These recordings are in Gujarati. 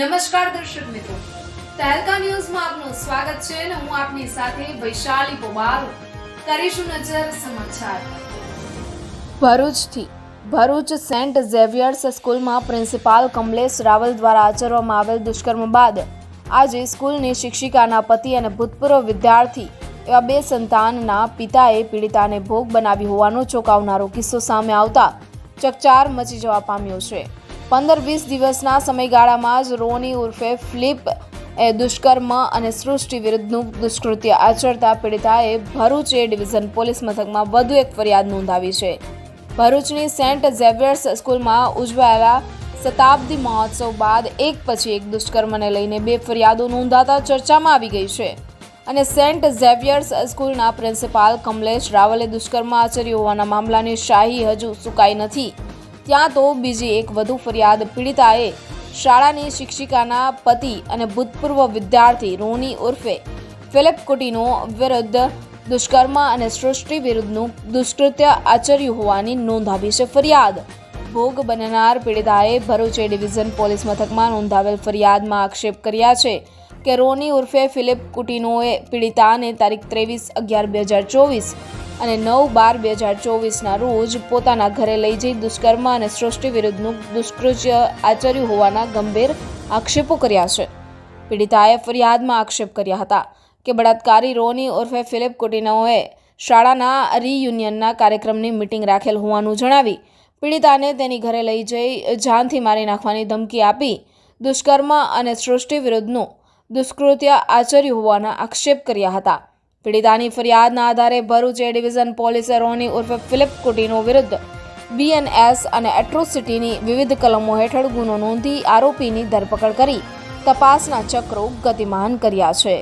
નમસ્કાર દર્શક મિત્રો. તહેલકા ન્યૂઝમાં આપનું સ્વાગત છે અને હું આપની સાથે વૈશાલી પોબાર કરીશું નજર સમાચાર. ભરૂચથી ભરૂચ સેન્ટ ઝેવિયર્સ સ્કૂલમાં પ્રિન્સિપાલ કમલેશ રાવલ દ્વારા આચરવામાં આવેલ દુષ્કર્મ બાદ આજે સ્કૂલની શિક્ષિકાના પતિ અને ભૂતપૂર્વ વિદ્યાર્થી એવા બે સંતાનના પિતાએ પીડિતાને ભોગ બનાવી હોવાનો ચોંકાવનારો કિસ્સો સામે આવતા ચકચાર મચી જવા પામ્યો છે. પંદર વીસ દિવસના સમયગાળામાં જ રોની ઉર્ફે ફ્લિપ એ દુષ્કર્મ અને સૃષ્ટિ વિરુદ્ધનું દુષ્કૃત્ય આચરતા પીડિતાએ ભરૂચ એ ડિવિઝન પોલીસ મથકમાં વધુ એક ફરિયાદ નોંધાવી છે. ભરૂચની સેન્ટ ઝેવિયર્સ સ્કૂલમાં ઉજવાયેલા શતાબ્દી મહોત્સવ બાદ એક પછી એક દુષ્કર્મને લઈને બે ફરિયાદો નોંધાતા ચર્ચામાં આવી ગઈ છે. અને સેન્ટ ઝેવિયર્સ સ્કૂલના પ્રિન્સિપાલ કમલેશ રાવલે દુષ્કર્મ આચર્યું હોવાના મામલાની શાહી હજુ સુકાઈ નથી. ત્યાં તો બીજી એક વધુ ફરિયાદ પીડિતાએ શાળાની શિક્ષિકાના પતિ અને ભૂતપૂર્વ વિદ્યાર્થી રોની ઉર્ફે ફિલિપ કુટીનો વિરુદ્ધ દુષ્કર્મ અને સૃષ્ટિ વિરુદ્ધનું દુષ્કૃત્ય આચર્યું હોવાની નોંધાવી છે ફરિયાદ. ભોગ બનનાર પીડિતાએ ભરૂચ ડિવિઝન પોલીસ મથકમાં નોંધાવેલ ફરિયાદમાં આક્ષેપ કર્યા છે કે રોની ઉર્ફે ફિલિપ કુટીનોએ પીડિતાને તારીખ ત્રેવીસ અગિયાર બે હજાર ચોવીસ અને નવ બાર બે હજાર ચોવીસના રોજ પોતાના ઘરે લઈ જઈ દુષ્કર્મ અને સૃષ્ટિ વિરુદ્ધનું દુષ્કૃત્ય આચર્યું હોવાના ગંભીર આક્ષેપો કર્યા છે. પીડિતાએ ફરિયાદમાં આક્ષેપ કર્યા હતા કે બળાત્કારી રોની ઉર્ફે ફિલિપ કુટીનોએ શાળાના રીયુનિયનના કાર્યક્રમની મિટિંગ રાખેલ હોવાનું જણાવી પીડિતાને તેની ઘરે લઈ જઈ જાનથી મારી નાખવાની ધમકી આપી દુષ્કર્મ અને સૃષ્ટિ વિરુદ્ધનું દુષ્કૃત્ય આચર્યું હોવાના આક્ષેપ કર્યા હતા. પીડિતાની ફરિયાદના આધારે ભરૂચ એ ડિવિઝન પોલીસે રોની ઉર્ફે ફિલિપ કુટીનો વિરુદ્ધ બીએનએસ અને એટ્રોસિટીની વિવિધ કલમો હેઠળ ગુનો નોંધી આરોપીની ધરપકડ કરી તપાસના ચક્રો ગતિમાન કર્યા છે.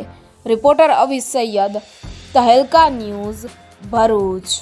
Reporter Avi Saiyed Tehelka news Bharuch.